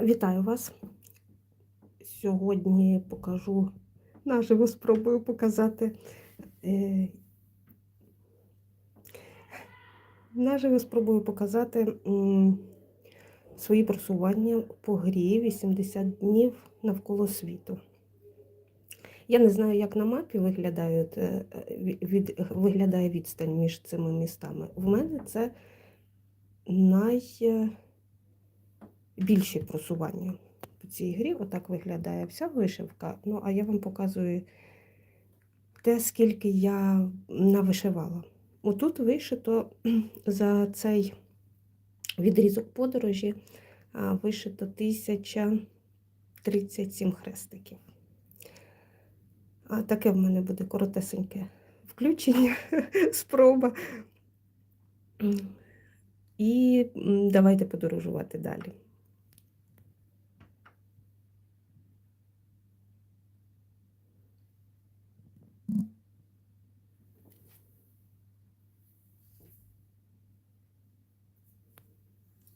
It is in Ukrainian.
Вітаю вас. Сьогодні покажу, наживо спробую показати. е, Наживо спробую показати свої просування по грі 80 днів навколо світу. Я не знаю, як на мапі виглядають, е, виглядає відстань між цими містами. В мене це найбільші просування по цій грі. Отак виглядає вся вишивка. Ну, а я вам показую те, скільки я навишивала. Отут вишито за цей відрізок подорожі вишито 1037 хрестиків. А таке в мене буде коротесеньке включення, спроба. І давайте подорожувати далі.